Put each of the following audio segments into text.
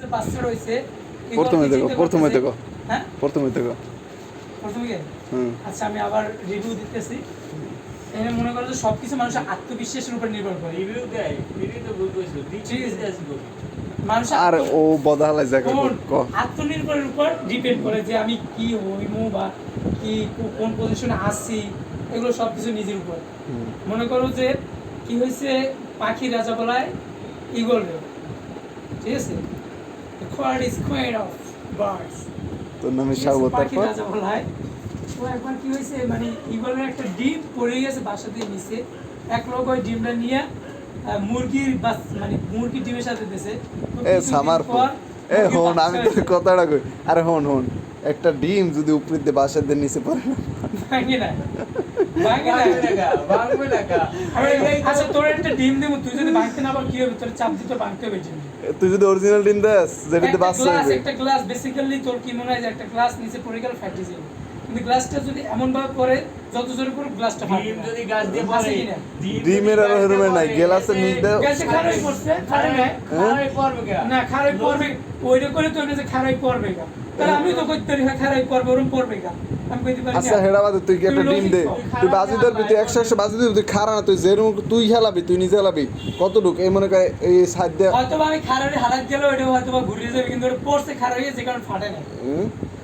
যে বাচ্চা রয়েছে প্রথমে দেখো প্রথমে দেখো। হ্যাঁ? প্রথমে দেখো। প্রথমে? আচ্ছা আমি আবার রিভিউ দিতেছি। এখানে মনে করো যে সবকিছু মানুষের আত্মবিশ্বাসের উপর নির্ভর করে। রিভিউ দেয় রিভিউ তো ভুল ঠিক আছে। আছে আর ও বদাহালাই জায়গা আত্মনির্ভরের উপর ডিপেন্ড করে যে আমি কি হইমু বা কি কোন পজিশনে আসছি এগুলো সব কিছু নিজের উপর। মনে করো যে কি হয়েছে পাখি রাজা বলায় ইগল রে। ঠিক আছে? Coward is coward of birds তোর নামে স্বাগত তারপর? ও একবার কি হয়েছে মানে ইগলের একটা ডিম পড়ে গেছে বাসা দিয়ে নিচে এক লোক ওই ডিমটা নিয়ে মুরগির বাস মানে মুরগির ডিমের সাথে দিয়েছে এ সামার এ হন আমি হয়েছে। কথাটা কই। আরে হন হন একটা ডিম যদি উপরে দিয়ে বাসার দিয়ে নিচে পড়ে না। আচ্ছা তোর একটা ডিম দেবো তুই যদি ভাঙতে না পার কি হবে? তোর চাপ দিতে ভাঙতে হবে ডিম তুই যদি অরিজিনাল ডিম দেস যেটাতে বাচ্চা গ্লাস একটা গ্লাস বেসিক্যালি তোর কি মনে হয় যে একটা গ্লাস নিচে পড়ে গেল ফাটে যাবে কিন্তু গ্লাসটা যদি এমন ভাবে পড়ে যত জোরে করে গ্লাসটা ডিম যদি গাছ দিয়ে পড়ে ডিমের যদি আরও গাছ দিয়ে হেরমের নাই, পড়ে, নিচ দিয়ে- গ্যাসে খারাই পড়ছে, খারাই নাই। খারাই পড়বে না খারাই পড়বে। ওইটা করে তো যে খারাই পড়বে গা। তাহলে আমি তো কইতে পারি হ্যাঁ, খারাই পড়বে পড়বে আমি কইতে পারি আচ্ছা না। হেডা বাদে তুই কি একটা ডিম দে। তুই বাজি ধরবি তুই একশো একশো বাজি দিবি তুই খারা না তুই যেরকম তুই হেলাবি তুই নিজে হেলাবি। কতটুক? এই মনে করে এই সাইড দিয়ে হয়তো আমি খারাই হালাত গেলে ওইটা হয়তো বা ঘুরিয়ে যাবে কিন্তু ওটা পড়ছে খারাই যে কারণে ফাটে না।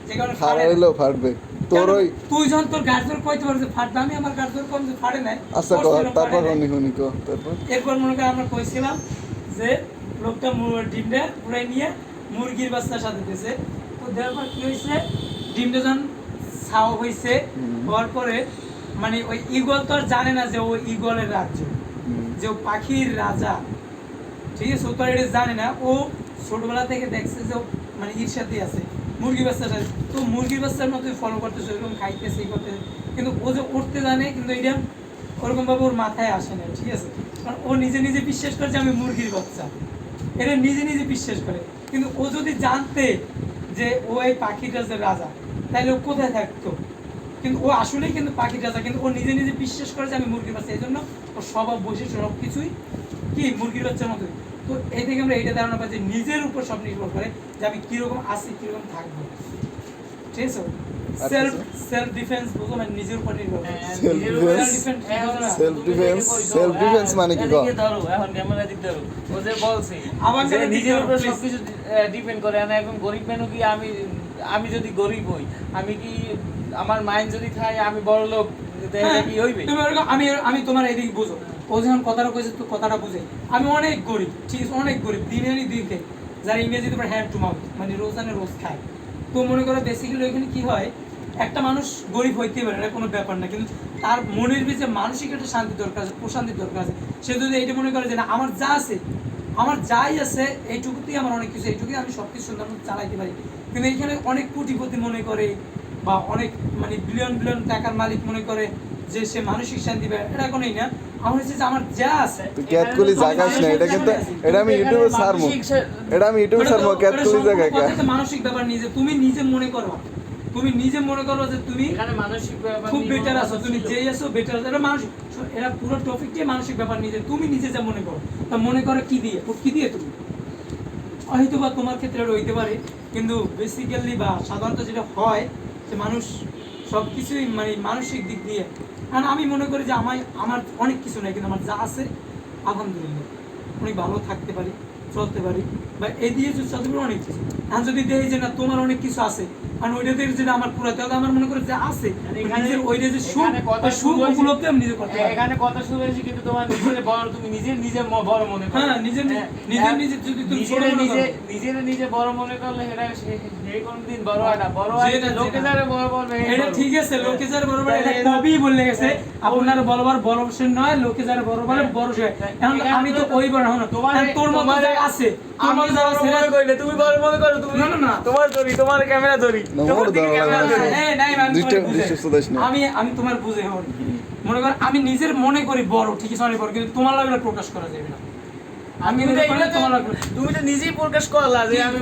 যে কারণে খারা না। ফাটবে। তোর ওই তুই যখন তোর কইতে পারছিস ফাটবে আমি আমার কম যে ফাটে নাই আচ্ছা তারপর হনি হনি কর তারপর? মনে কর আমরা কইছিলাম যে লোকটা ডিমটা উড়াই নিয়ে মুরগির বাচ্চার সাথে দিয়েছে তো দেওয়ার পর কি হয়েছে ডিমটা যখন ছাও হয়েছে হওয়ার পরে মানে ওই ইগল তো আর জানে না যে ও ইগলের রাজ্য যে ও পাখির রাজা। ঠিক আছে ও তো এটা জানে না। ও ছোটবেলা থেকে দেখছে যে মানে ঈর্ষাতেই আছে। মুরগি বাচ্চার সাথে তো মুরগির বাচ্চার মতোই ফলো করতেছে ওইরকম খাইতেছে এই করতেছে। কিন্তু ও যে উঠতে জানে কিন্তু এটা ওরকম ভাবে ওর মাথায় আসে না ঠিক আছে? কারণ ও নিজে নিজে বিশ্বাস করে যে আমি মুরগির বাচ্চা। এটা নিজে নিজে বিশ্বাস করে। কিন্তু ও যদি জানতে যে ও এই পাখির যে রাজা তাহলে ও কোথায় থাকতো? কিন্তু ও আসলেই কিন্তু পাখির রাজা, কিন্তু ও নিজে নিজে বিশ্বাস করে যে আমি মুরগির বাচ্চা, এই জন্য ওর স্বভাব, বৈশিষ্ট্য সব কিছুই কি? মুরগির বাচ্চার মতোই। তো এই থেকে আমরা এটা ধারণা পাই যে নিজের উপর সব নির্ভর করে যে আমি কীরকম আসি কীরকম থাকব। ঠিক আছে? আচ্ছা, সেলফ সেলফ ডিফেন্স বুঝো মানে নিজের উপর নির্ভর করে। হ্যাঁ, হ্যাঁ, মানে কি গো? ধরো, এখন ক্যামেরা দিক ধরো। ও যে বলছে, আমার নিজের উপর সবকিছু ডিপেন্ড করে। না এখন গরিব মানুষ কি আমি আমি যদি গরিব হই আমি কি আমার মাইন্ড যদি খাই আমি বড় লোক হ্যাঁ, কি হইবে? আমি আমি তোমার এদিকে বুঝো। ও যখন কথাটা কইছে তো কথাটা বুঝে। আমি অনেক গরিব ঠিক আছে অনেক গরিব দিনে আনি দিন খাই যারা ইংরেজি তোমার হ্যান্ড টু মাউথ মানে রোজানে রোজ খায়। তো মনে করো বেসিক্যালি ওইখানে কি হয়, একটা মানুষ গরিব হইতেই পারে, এটা কোনো ব্যাপার না। কিন্তু তার মনের ভিতরে মানসিক একটা শান্তি দরকার আছে প্রশান্তির দরকার আছে, সে যদি এইটা মনে করে যে না, আমার যা আছে, আমার যাই আছে, এইটুকুতেই আমার অনেক কিছু, এইটুকুই আমি সব কিছু সুন্দর মতো চালাইতে পারি। কিন্তু এইখানে অনেক কোটিপতি মনে করে বা অনেক মানে বিলিয়ন বিলিয়ন টাকার মালিক মনে করে যে সে মানসিক শান্তি পায়, এটা কোনোই না। আমার হচ্ছে যে আমার যা আছে তুই ক্যাত কলি জাগাস না এটা কিন্তু এটা আমি ইউটিউবে ছাড়বো এটা আমি ইউটিউবে ওটা ছাড়বো তো- ক্যাত ওটা কলি সম্পূর্ণ জায়গা মানসিক ব্যাপার নিজে তুমি নিজে মনে করো। তুমি নিজে মনে করো যে তুমি এখানে মানসিক ব্যাপার খুব বেটার আছো তুমি যেই আছো বেটার এটা মানসিক এরা পুরো টপিকটাই মানসিক ব্যাপার নিজে তুমি নিজে যা মনে করো। তা মনে করো কি দিয়ে? কি দিয়ে তুমি? হয়তো বা তোমার ক্ষেত্রে রইতে হইতে পারে কিন্তু বেসিক্যালি বা সাধারণত যেটা হয় যে মানুষ সব কিছুই মানে মানসিক দিক দিয়ে কারণ আমি মনে করি যে আমার আমার অনেক কিছু নেই, কিন্তু আমার যা আছে, আলহামদুলিল্লাহ। অনেক ভালো থাকতে পারি, চলতে পারি। বা এই দিয়ে চলতে পারি, অনেক কিছু। এখন যদি দেয় যে না, তোমার অনেক কিছু আছে আর ওইটা যদি আমার পুরো তাহলে আমার মনে করে যে আছে নিজের ওইটা যে সুখ এখানে কথা ওই সুখ উপলব্ধি আমি নিজে করতে এখানে কথা শুরু হয়েছে কিন্তু তোমার নিজের বড় তুমি নিজের নিজে বড় মনে করো। হ্যাঁ, হ্যাঁ, নিজে যদি তুমি নিজের ছোট নিজে নিজে বড় মনে করলে সেটা সে- সে কোনদিন বড় না। বড় লোকে যেটা- বড় বলবে এটা ঠিক আছে লোকে যারা বড় বড় এটা কবি বলে গেছে হ্যাঁ, আপনার বলবার বড় সে নয় লোকে যারা বড় বলে বড় সে এখন আমি তো ওই বড় হন তোমার তোমার তোর মতো আছে যারা মনে না, তুমি বড় মনে করো তুমি না। তোমার ধরি তোমার ক্যামেরা ধরি লাগবে নাই, আমি। আমি আমি তোমার বুঝে হন মনে কর আমি নিজের মনে করি বড় ঠিক আছে অনেক বড় কিন্তু তোমার লাগলে প্রকাশ করা যাবে না। আমি তোমার লাগলে তুমি তো নিজেই প্রকাশ করলা যে আমি